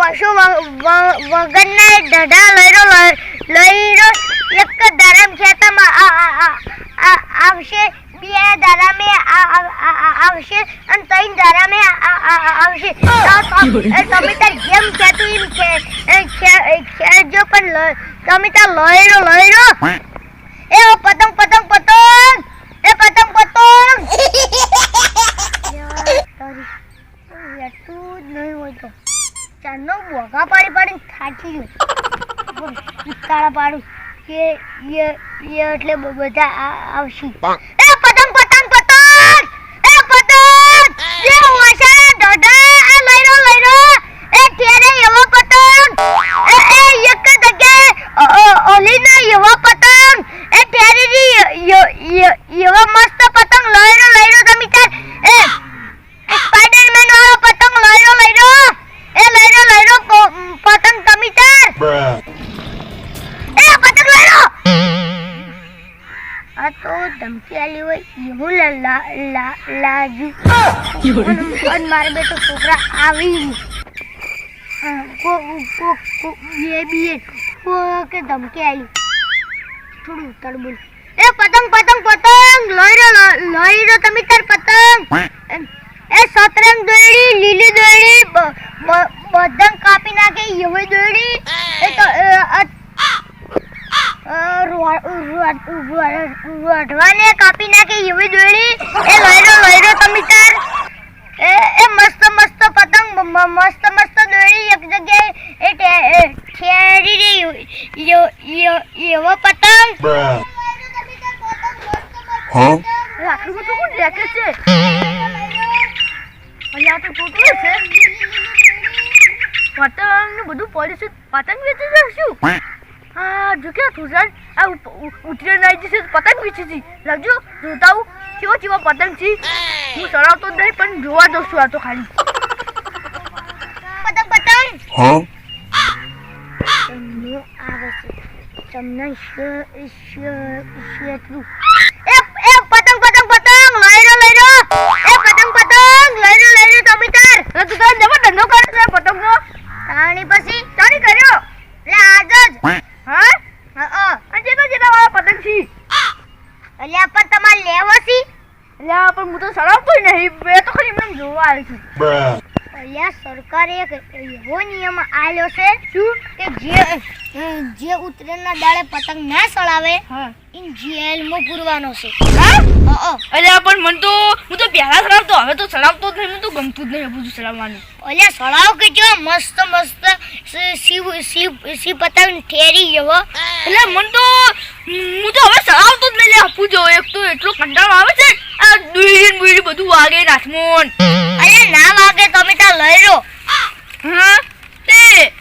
વસુ વગરના ઢડા લઈરો લઈરો એક ધરમ ખેતમાં આવશે બે ધરમે આવશે અને ત્રણ ધરમે આવશે તમે તાર જેમ કહેતું એમ ખેડજો પણ તમે તાર લઈરો લઈરો એ પતંગ પતંગ પતંગ એ પતંગ પતંગ તું જ નહીં હોય તો ચારનો બોગા પાડી પાડીને થાકી ગયો. તારા પાડું. કે એટલે બધા આવશે. મારે બેટો છોકરા આવી હા, કો કો ધમકી આલી થોડું તડબુલ એ પતંગ પતંગ પતંગ લઈ રહ્યો લઈ રહ્યો તમે તાર પતંગ. એ સતરંગ કાપી નાખે એ તો કાપી નાખે એવી દોડી એ રહ્યો લઈ તમે તાર એ એ મસ્ત મસ્ત પતંગ મસ્ત મસ્ત દોડી એક જગ્યાએ. એ ઠેરી રહી એવો પતંગ. Bruh. રાખડું તો કોણ રાખે છે? અહીંયા તો તૂટલું છે. પતંગ બધું પડ્યું છે. પતંગ વેચી જશું હા જો કે તુષાર આ ઉતરે નાઈ જશે પતંગ વેચી હતી લાવજો જોતા હું કેવો કેવો પતંગ છે. હું ચડાવતો નહીં પણ જોવા જઉં છું આ તો ખાલી. પતંગ પતંગ! હા? તમને આવે છે તમને શ- શ- શેતરું. એ એ પતંગ પતંગ પતંગ! લઈ રહ્યો લઈ રહ્યો એ પતંગ પતંગ! લઈ રહ્યો લઈ રહ્યો તમે તાર! તું તાર ધંધો કરે છે પતંગનો તાણી પછી તાણી કર્યો એટલે આજ જ હા હા અને જેટલા જેટલા વાળા પતંગ છે એટલે પણ તમારે લેવો છે એટલે પણ હું તો સડાવતો નહીં બે તો ખાલી એમને જોવા આવી છું Bruh. અલ્યા સરકારે એક એવો નિયમ આલ્યો છે શું? કે જે જે ઉત્તરાયણના દાડે પતંગ ના સળાવે ઈન જેલમાં પૂરવાનો છે. અલ્યા પણ મન તો હું તો પહેલા ચડાવતો હવે તો ચડાવતો જ નહીં મને તો ગમતું જ નહીં બધું ચડાવવાનું. અલ્યા સળાવ કે જો મસ્ત મસ્ત શિવ શિવ શિવ પતંગ ઠેરી ગયો એટલે મન તો હું તો હવે ચડાવતો જ નહીં આપું જો એક તો એટલો કંટાળો આવે છે આ દુઈડી ને બધું વાગે નાથમોન અરે ના વાગે તમે ત્યાં લઈ લો. હા? તે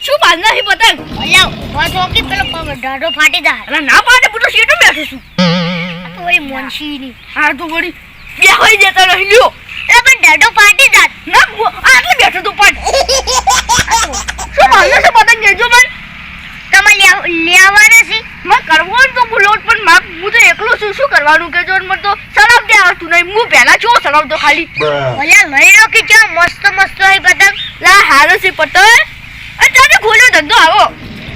શું છે પતંગ? અલ્યા ઊભા થો કે પેલો પગ ફાટી જાય? અલા ના ફાટે તો સીટો બેઠો છું. આ તો વળી મોનશીની. આ તો વળી બે હોય જતા રહી લ્યો. એ પણ ડાઢો ફાટી જાત ના આટલે બેઠો તું પણ. શું બાંધના છે પતંગ કેજો મને તમે લેવ- લેવાના છે માં કરવાનું તો બોલો પણ માં હું તો એકલો છું શું કરવાનું કે જો મને તો ચડાવતે આવતું નહીં હું જો ખાલી. Bruh. લઈ લો કે જો મસ્ત મસ્ત હોય પતંગ લા હારો છે પતંગ તારે ખોલ્યો ધંધો આવો.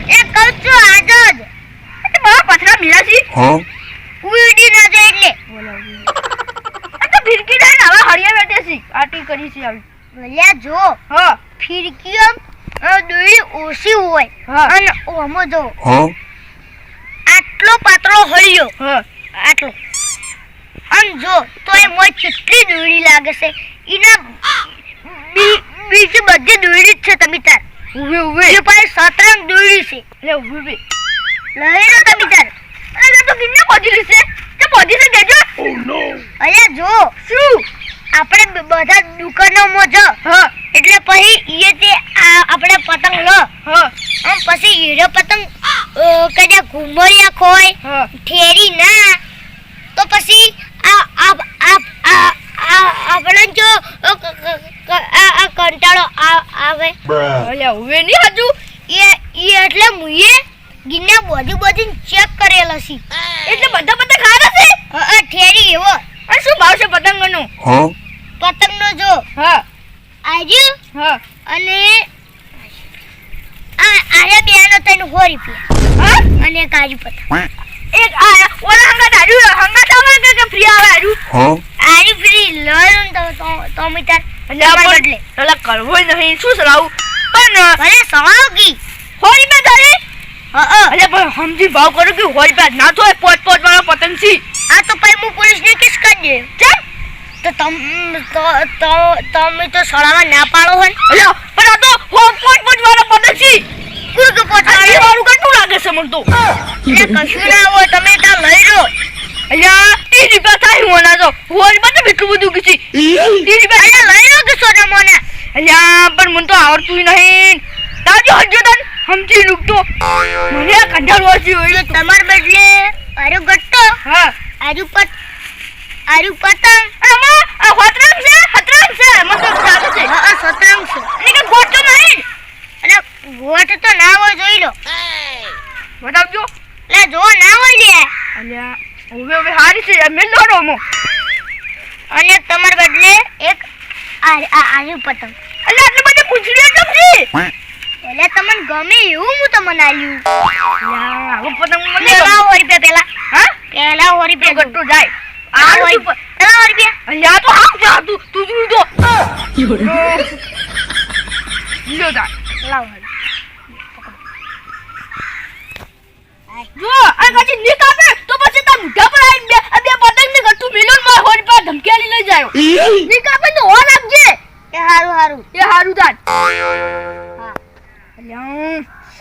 એ કહું છું આજ જ. મારા પથરા મિલા છે ઉડી ના જાય એટલે. આ તો ફિરકી ને હરિયા બેઠે છે. આટી કરી છે આવી. અલ્યા જો. હા. ફિરકીઓ અ, દોરી ઓછી હોય. અને ઓમો જો. આટલો પાતળો હળિયો. હા. આટલો. અને જો તો એ મોય કેટલી દોરી લાગે છે. એના બી- બીજી બધી દોરી જ છે તમે તાર. ઉભે ઉભે એ પાસે સતરંગ દોરી છે. લે ઉભે ઉભે લઈ લો તમે તાર. અરે તો કિન્ને પહોંચી છે. તે પહોંચી છે no! અલ્યા જો. શું? આપણે બધા દુકાનોમાં જ. હા. એટલે પછી એ તે આપણે પતંગ લો. હા. આમ પછી હીરો પતંગ કદાચ ઘુમરિયા ખોય હા. ઠેરી ના તો પછી આપણે જો અ, ક- ક- ક- આ આ કંટાળો આવે. Bruh. અલ્યા નહીં હાજુ. એ એ એટલે મુએ ગિન્ના બોડી બોડી ચેક કરેલો છે. એટલે બધા બધા ખારા છે? અ, અ, ઠેરી એવો. અને શું ભાવ છે પતંગનો? Huh? પતંગનો જો. હા. આજુ? હા. અને આ આરે બેનો તને સો રૂપિયા. હા? અને એક પતંગ. એક આ ઓલા હંગાત આજુ હંગાત આવે ફ્રી આવે હારું Huh? આરી ફ્રી લઈ તો તો તો મીટર એટલે આ તમારે પણ બદલે. એટલે કરવો નહીં. શું સલાવું પણ ભલે સવાલ કી? હોળી પે તારે હા પણ સમજી ભાવ કરો કે પે ના થાય પોચ પોચ વાળો પતંગ છે આ તો પછી હું પોલીસને કેસ કરી દે. કેમ તો તમ તો તો તમે તો સળામાં ના પાડો હોય ને. એટલે પણ આ તો હો પોચ પોચ વાળો પતંગ છે કુલ કે આ એ પોતા કેટલું લાગે છે મને તો. એટલે કશું ના હોય તમે ત્યાં લઈ લો. અલ્યા ત્રીસ રૂપિયા થાય હું ના તો. હોળી પે તો એટલું બધું કે છે ત્રીસ રૂપિયા અરે લઈ લો કે સોના મોને. અલ્યા પણ મને તો આવડતું નહીં. તાજો હજુ તન સમજી લૂકતો મને કંટાળો આવશે હોય તો તમાર બદલે આરુ ગટ્ટો હા. આરુ પત આરુ પતંગ. આમાં આ હોતરામ છે હતરામ છે. મને તો લાગે છે. હા સતરંગ છે. અને કે ગોટો નહીં એટલે ગોટ તો ના હોય જોઈ લો. બતાવજો. એટલે જો ના હોય લે. અલ્યા. હવે હવે હારી છે મેં લોડો મો. અને તમાર બદલે એક આ આયુ પતંગ અલ્યા આટલે બધે પૂછડીઓ કેમ છે. એટલે તમને ગમે એવું હું તમને આલ્યું. અલ્યા આવો પતંગ મને પેલા સો રૂપિયા પેલા. હા? પેલા તો રૂપિયા ગટ્ટો જાય. આ હોય પેલા સો રૂપિયા અલ્યા તો હાવ જા તું તું તું તો લ્યો જા. લાવ જો આ કાચી નીક આપે તો પછી તાર મુઢા પર આવીને બે આ બે પતંગ ને ગટ્ટુ મિલોનમાં હોરી પર ધમકેલી લઈ જાયો નીક આપે તો હો રાખજે એ હારું હારું. એ હારું તાન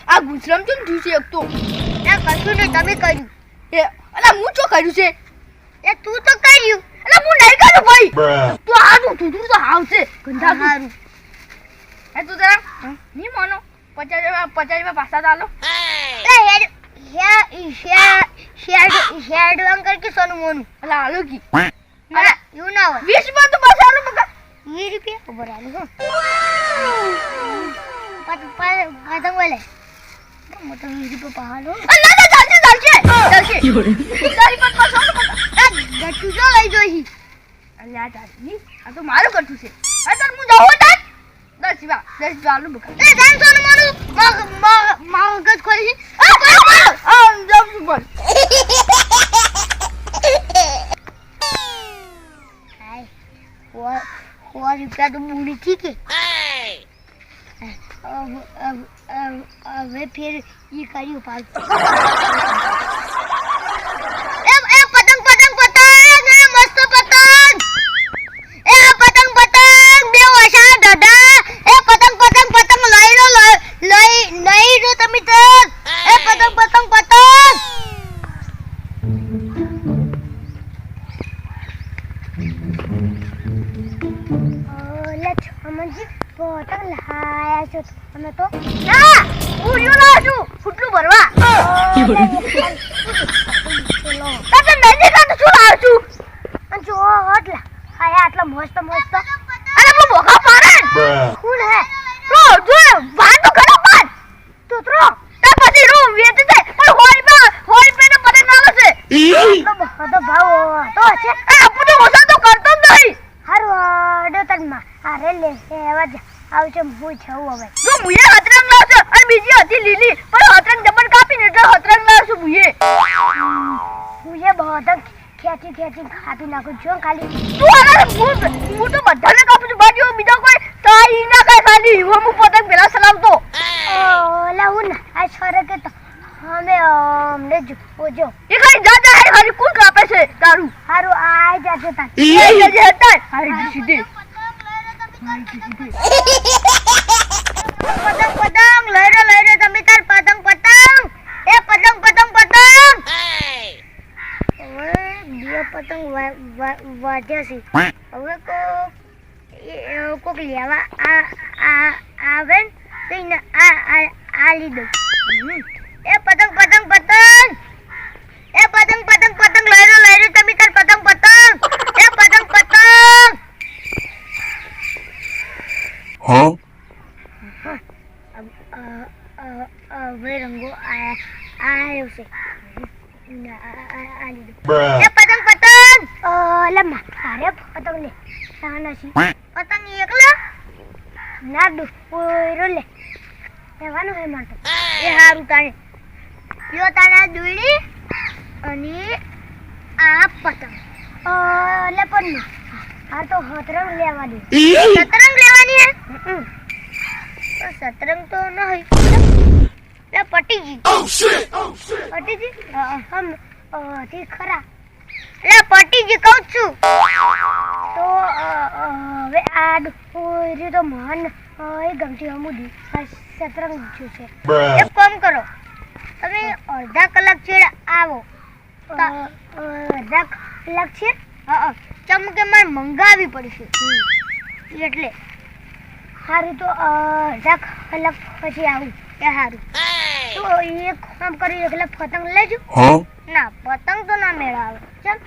આ ગુસરામ કેમ થયું છે એક તો? ના કશું નહીં તમે કર્યું. એ અલા હું ચો કર્યું છે? એ તું તો કર્યું. અલા હું નહીં કરું ભાઈ. તું તો તું તું તો આવશે. ગંધા હારું. એ તું જરા નહીં માનો. પચાસ રૂપિયા પચાસ રૂપિયા પાછા ચાલો એ હેડ. હેડ અંકલ કે સોનું મોનું. અલા આલો કી. ના એવું ના હોય. વીસ રૂપિયા તો પાછા આલો બકા. વીસ રૂપિયા? ઊભો રાખ હો. પત પતંગ વાલે મોટો વીસ રૂપિયા પહાડો અલા ના ચાલશે ચાલશે ચાલશે. તારી પર પાછો આલો બકા. ગટુ જો લઈ જોઈ. અલ્યા ચાલની આ તો મારું કટું છે. આ તાર હું જાઉં તાર. દસ વા દસ આલો બકા. એ જાન સોનું મોનું. મગ મગ મગજ ખોલી આ જાઉં છું બોલ સો રૂપિયા તો બુરી થી કે હવે ફેર ઈ કર્યું પાછું. છો તો ના! ઉડ્યું ના છું. ફૂટલું ભરવા. તારે નજીક આ તો શું લાવ છું અને જો આટલા આયા આટલા મસ્ત મસ્ત. અરે બો ભોગા પાડે કુલ હે તો જો વાન કરો બાદ. તો ત્રો. તાર પછી રૂમ વેચ દે. પણ હોળી પે હોળી પે ને પતંગ આવે છે. તો બધો ભાવ તો છે. આ તો ઓછા તો કરતો જ નહીં. હારું આડો તનમાં. અરે લે. એવા જ. આવશે હું જવું હવે. જો મુએ હતરંગ લાવશે અને બીજી હતી લીલી પણ હતરંગ જબર કાપીને એટલે હતરંગ લાવશું મુએ હું એ બધા ખેંચી ખેંચી કાપી નાખું જો ખાલી. તું અરે હું હું તો બધાને કાપું છું બાજુ બીજો કોઈ તાઈ ના કાઈ ખાલી હું હું પતંગ પેલા સલાવતો. ઓલા હું ના આ છોરે કે તો અમે અમને જો ઓજો. એ ખાલી જા જા ખાલી કુલ કાપે છે તારું હારું આ જાજો તાર એ જજે હતા હારી સીધી. પતંગ પતંગ, લઈ રે લઈ રે, તમે તાર પતંગ પતંગ. એ પતંગ પતંગ પતંગ. હવે બે પતંગ વા- વા- છે. હવે કોક કોક લેવા આ આ, આવે ને, તો આ આ આ લીધો એ પતંગ પતંગ પતંગ. એ પતંગ પતંગ પતંગ, લઈ રે લઈ રે, તમે તાર પતંગ પતંગ. એ પતંગ પતંગ અ- હવે રંગો આ આવ્યો છે ના, આ- આ આ લીધો Bruh. એ પતંગ પતંગ લમ્મા અરે પતંગ લે સાના છે. પતંગ એકલા ના દુ ઓયરો લે લેવાનું હે માટે એ હારું તાણે લ્યો તાણે આ દોરી અને આ પતંગ અ, લે પણ આ તો હતરંગ લેવાની સતરંગ લેવાની હે હમ. તો સતરંગ તો નહીં. પટીજી. પટીજી? હમ અ, ઠીક ખરા. લે પટીજી કહું છું. તો હવે આ ડોરી તો મહાન એ ગમતી અમુદી સતરંગ જો છે. એક કામ કરો. તમે અડધા કલાક છેડ આવો. અડધા કલાક છે હા ચમ કે મારે મંગાવી પડશે. એટલે સારું તો અડધા કલાક પછી આવું. એ સારું તો એક કામ કરી એકલા પતંગ લેજો ના પતંગ તો ના મેળાવે. ચાલ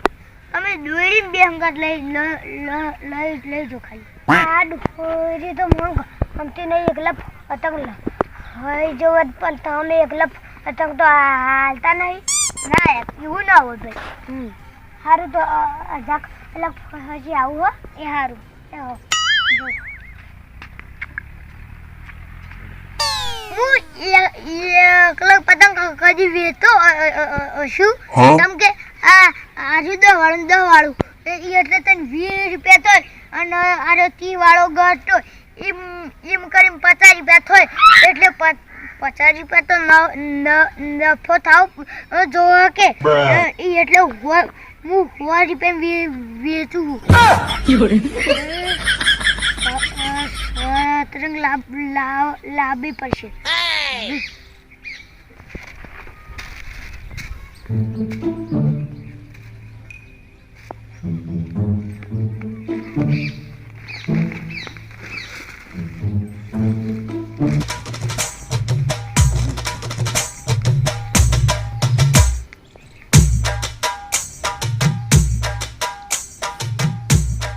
અમે તમે દોરી બે હંગાત લઈ લઈ લઈજો ખાલી. આ દોરી તો મને ગમતી નહીં એકલા પતંગ લે. હવે જો પણ તમે એકલા પતંગ તો હાલતા નહીં. ના એવું ના હોય ભાઈ. હમ. સારું તો અડધા કલાક પછી આવું હો. એ સારું એ હો? જો એકલો પતંગ કદી વેચતો શું કેમ કે આ આજુ દહ વાળું. દહ વાળું એટલે તને વીસ રૂપિયા થાય અને આરો તી વાળો હોય એમ એમ કરીને પચાસ રૂપિયા થાય એટલે પ- પચાસ રૂપિયા તો નફો થાવ જોવો કે. એટલે હું સો રૂપિયા વે- વેચું લાવ- લાવવી પડશે.